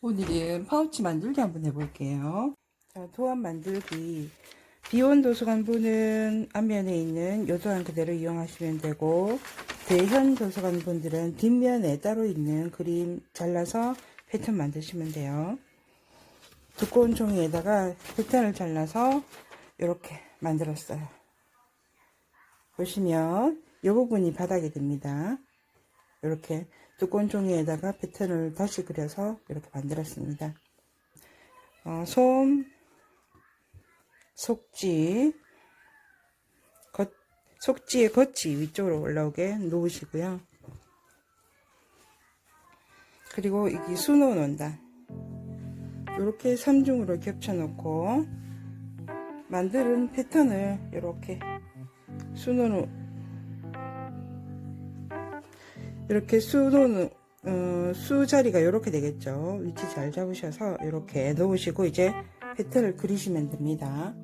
오늘은 파우치 만들기 한번 해볼게요. 자, 도안 만들기. 비원 도서관 분은 앞면에 있는 요도안 그대로 이용하시면 되고, 대현 도서관 분들은 뒷면에 따로 있는 그림 잘라서 패턴 만드시면 돼요. 두꺼운 종이에다가 패턴을 잘라서 이렇게 만들었어요. 보시면 이 부분이 바닥이 됩니다. 이렇게 두꺼운 종이에다가 패턴을 다시 그려서 이렇게 만들었습니다. 어, 솜, 속지, 겉, 속지의 겉이 위쪽으로 올라오게 놓으시고요. 그리고 이게 수놓은 원단. 이렇게 3중으로 겹쳐 놓고 만드는 패턴을 이렇게 수놓은 이렇게 수도는 어, 수 자리가 이렇게 되겠죠. 위치 잘 잡으셔서 이렇게 놓으시고 이제 패턴을 그리시면 됩니다.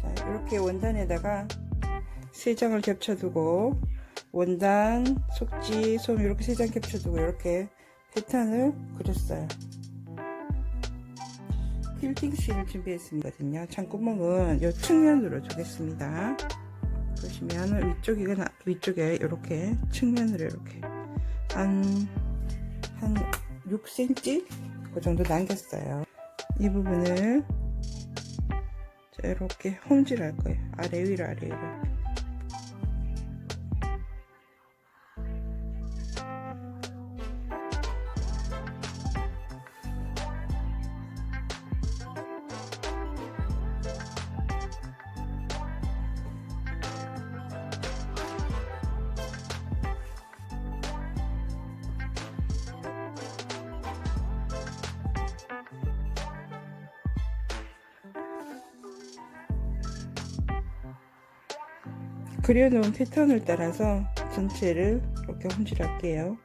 자, 이렇게 원단에다가 세 장을 겹쳐두고 원단, 속지, 솜 이렇게 세 장 겹쳐두고 이렇게 패턴을 그렸어요. 필팅실을 준비했습니다요. 창구멍은 이 측면으로 주겠습니다. 보시면 위쪽이거나 위쪽에 이렇게 측면으로 이렇게 한, 한 6cm 그 정도 남겼어요. 이 부분을 자, 이렇게 홈질할 거예요. 아래 위로 아래 위로. 그려놓은 패턴을 따라서 전체를 이렇게 홈질할게요.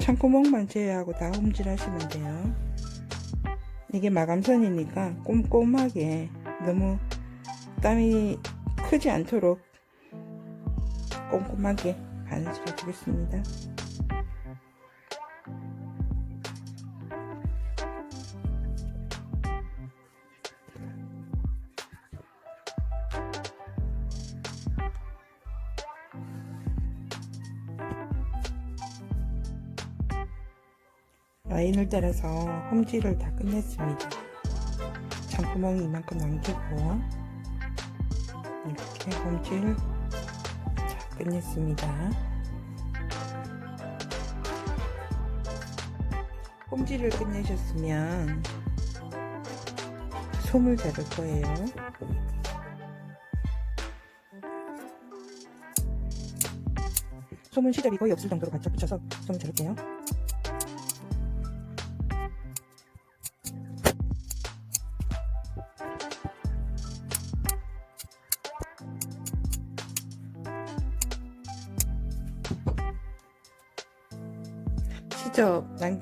창구멍만 제외하고 다 홈질하시면 돼요. 이게 마감선이니까 꼼꼼하게 너무 땀이 크지 않도록 꼼꼼하게 바느질 해주겠습니다. 라인을 따라서 홈질을 다 끝냈습니다. 창구멍이 이만큼 남기고 이렇게 홈질 자 끝냈습니다. 홈질을 끝내셨으면 솜을 자를 거예요. 솜은 시접이 거의 없을 정도로 바짝 붙여서 솜을 자를게요.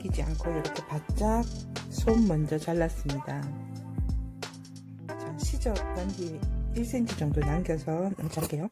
남기지 않고 이렇게 바짝 손 먼저 잘랐습니다. 자, 시접 남기 1cm 정도 남겨서 자를게요.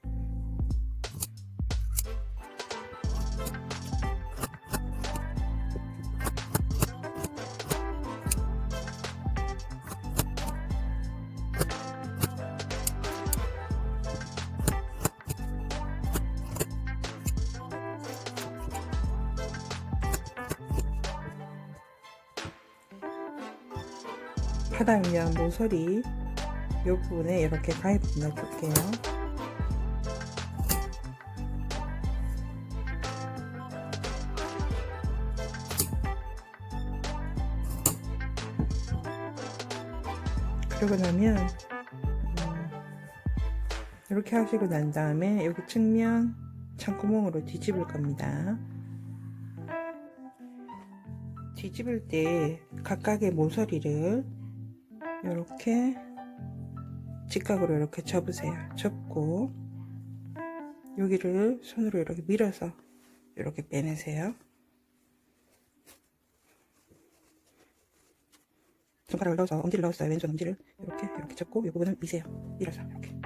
바닥면 모서리 이 부분에 이렇게 가입 넣어줄게요. 그러고 나면 음, 이렇게 하시고 난 다음에 여기 측면 창구멍으로 뒤집을 겁니다. 뒤집을 때 각각의 모서리를 이렇게 직각으로 이렇게 접으세요. 접고 여기를 손으로 이렇게 밀어서 이렇게 빼내세요. 손가락을 넣어서 엄지를 넣었어요. 왼손 엄지를 이렇게 이렇게 접고 이 부분을 미세요. 밀어서 이렇게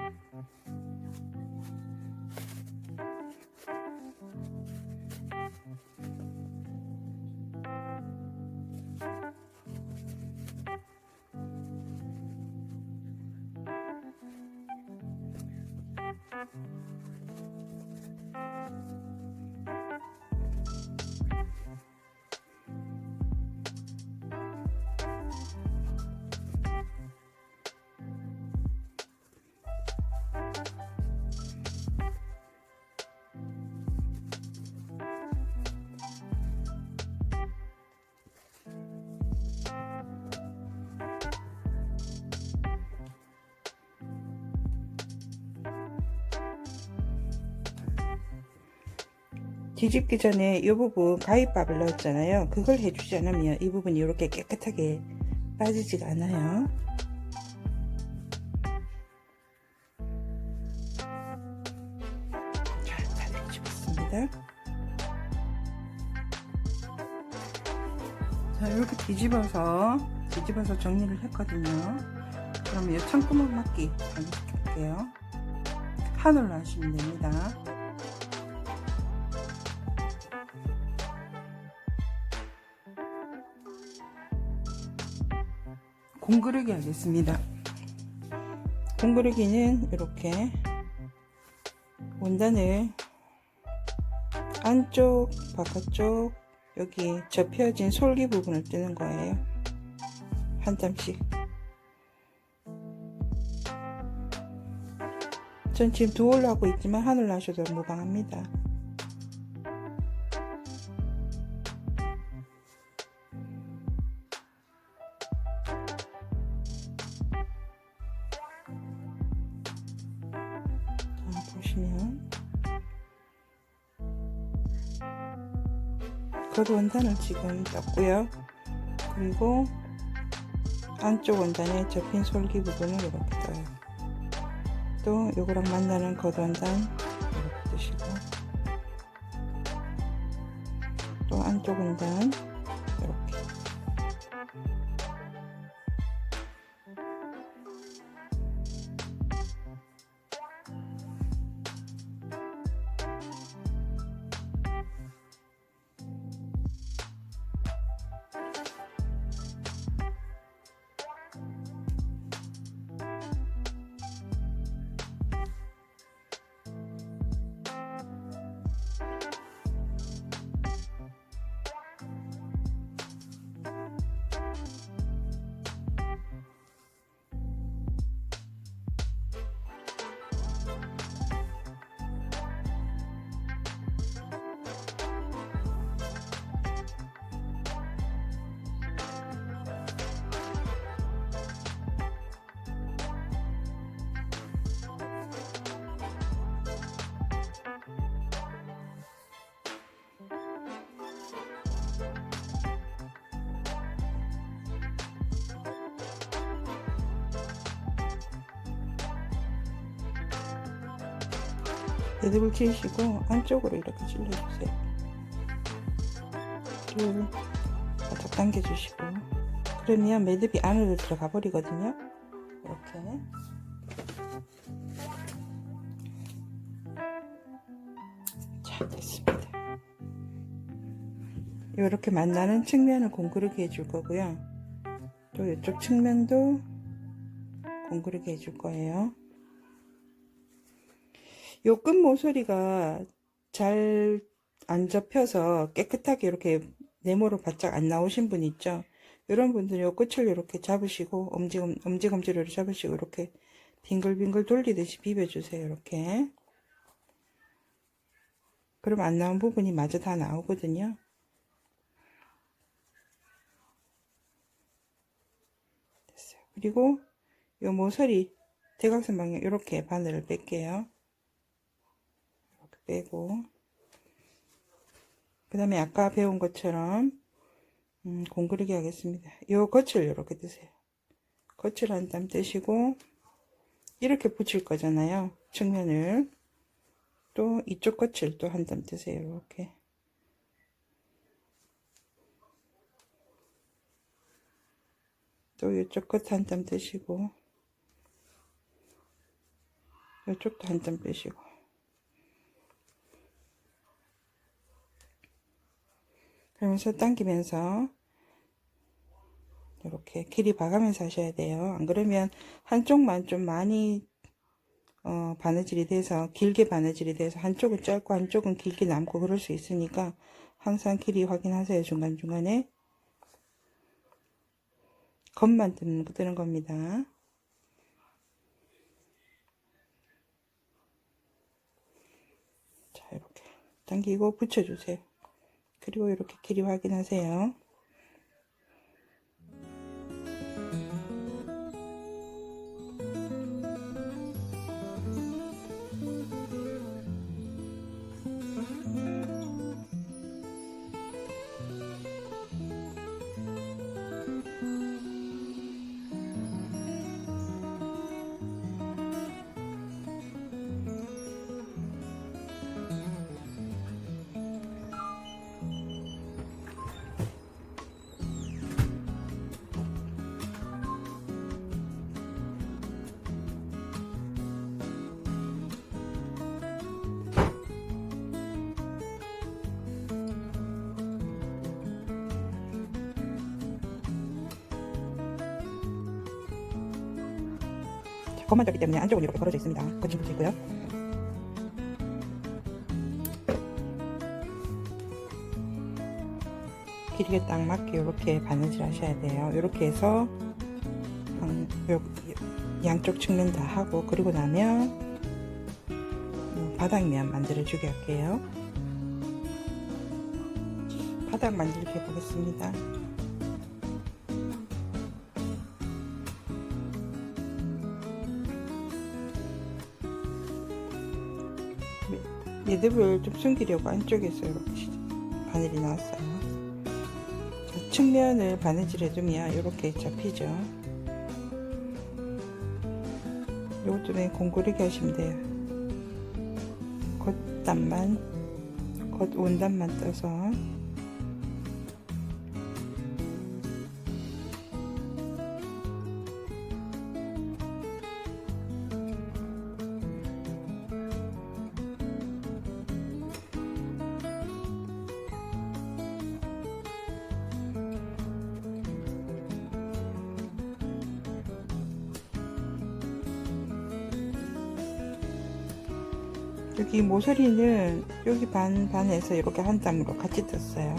뒤집기 전에 이 부분 가위밥을 넣었잖아요. 그걸 해주지 않으면 이 부분이 이렇게 깨끗하게 빠지지가 않아요. 자, 다 뒤집었습니다. 자, 이렇게 뒤집어서 뒤집어서 정리를 했거든요. 그러면 이 창구멍 맞기 반대시킬게요. 하늘로 하시면 됩니다. 공그르기 하겠습니다. 공그르기는 이렇게 원단을 안쪽, 바깥쪽 여기 접혀진 솔기 부분을 뜨는 거예요. 한 땀씩. 전 지금 두 올로 하고 있지만 하늘로 하셔도 무방합니다. 겉 원단을 지금 떴고요. 그리고 안쪽 원단에 접힌 솔기 부분을 이렇게 떠요. 또 요거랑 만나는 겉 원단 이렇게 뜨시고 또 안쪽 원단 매듭을 치시고 안쪽으로 이렇게 찔러주세요. 쭉 바짝 당겨주시고 그러면 매듭이 안으로 들어가 버리거든요. 이렇게 자 됐습니다. 이렇게 만나는 측면을 공구르게 해줄 거고요. 또 이쪽 측면도 공구르게 해줄 거예요. 요 끝 모서리가 잘 안 접혀서 깨끗하게 이렇게 네모로 바짝 안 나오신 분 있죠? 이런 분들은 요 끝을 이렇게 잡으시고 엄지, 엄지검지로 잡으시고 이렇게 빙글빙글 돌리듯이 비벼주세요. 이렇게. 그럼 안 나온 부분이 마저 다 나오거든요. 됐어요. 그리고 요 모서리 대각선 방향 이렇게 바늘을 뺄게요. 빼고 그 다음에 아까 배운 것처럼 음, 공그리기 하겠습니다. 요 겉을 이렇게 드세요. 겉을 한땀 떼시고 이렇게 붙일 거잖아요. 측면을 또 이쪽 겉을 또 한 땀 뜨세요. 이렇게 또 이쪽 겉한땀 뜨시고 이쪽도 한땀 빼시고 그러면서 당기면서 이렇게 길이 봐가면서 하셔야 돼요. 안 그러면 한쪽만 좀 많이 어, 바느질이 돼서 길게 바느질이 돼서 한쪽은 짧고 한쪽은 길게 남고 그럴 수 있으니까 항상 길이 확인하세요 중간중간에. 겉만 뜨는, 뜨는 겁니다. 자 이렇게 당기고 붙여주세요 그리고 이렇게 길이 확인하세요 떴기 때문에 안쪽은 이렇게 벌어져 있습니다. 거친 붙어 있고요. 길이에 딱 맞게 이렇게 바느질 하셔야 돼요. 이렇게 해서 양쪽 측면 다 하고 그리고 나면 음, 바닥면 만들어 주게 할게요. 바닥 만들기 해보겠습니다 매듭을 좀 숨기려고 안쪽에서 이렇게 시- 바늘이 나왔어요. 자, 측면을 바느질 해두면 이렇게 잡히죠. 이것도 그냥 공고르게 하시면 돼요. 겉단만, 겉 원단만 떠서 여기 모서리는 여기 반 반에서 이렇게 한 땀으로 같이 떴어요.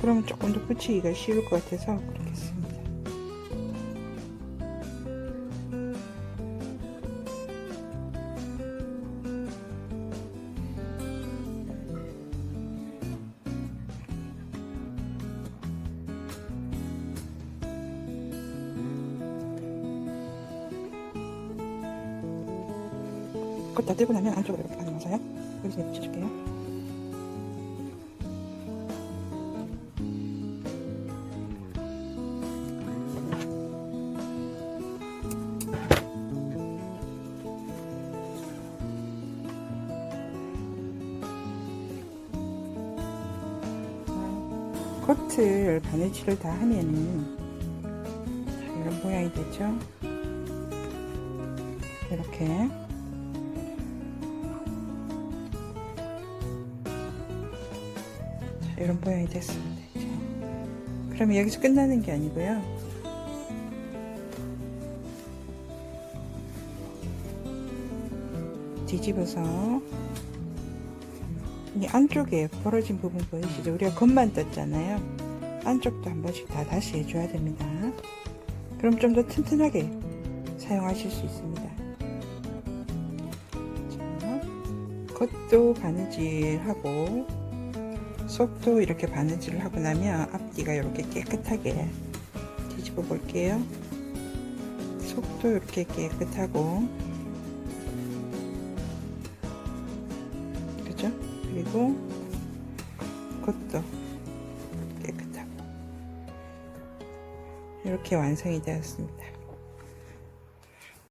그러면 조금 더 붙이기가 쉬울 것 같아서 그렇게 했습니다. 떼고 나면 안쪽으로 이렇게 가져와서요. 여기서 붙여줄게요. 커트를 바느질을 다 하면은 자, 이런 모양이 되죠. 이렇게 이런 모양이 됐습니다. 그러면 여기서 끝나는 게 아니고요. 뒤집어서 이 안쪽에 벌어진 부분 보이시죠? 우리가 겉만 떴잖아요. 안쪽도 한 번씩 다 다시 해줘야 됩니다. 그럼 좀 더 튼튼하게 사용하실 수 있습니다. 자, 겉도 바느질하고 속도 이렇게 바느질을 하고 나면 앞뒤가 이렇게 깨끗하게 뒤집어 볼게요. 속도 이렇게 깨끗하고 그죠? 그리고 겉도 깨끗하고 이렇게 완성이 되었습니다.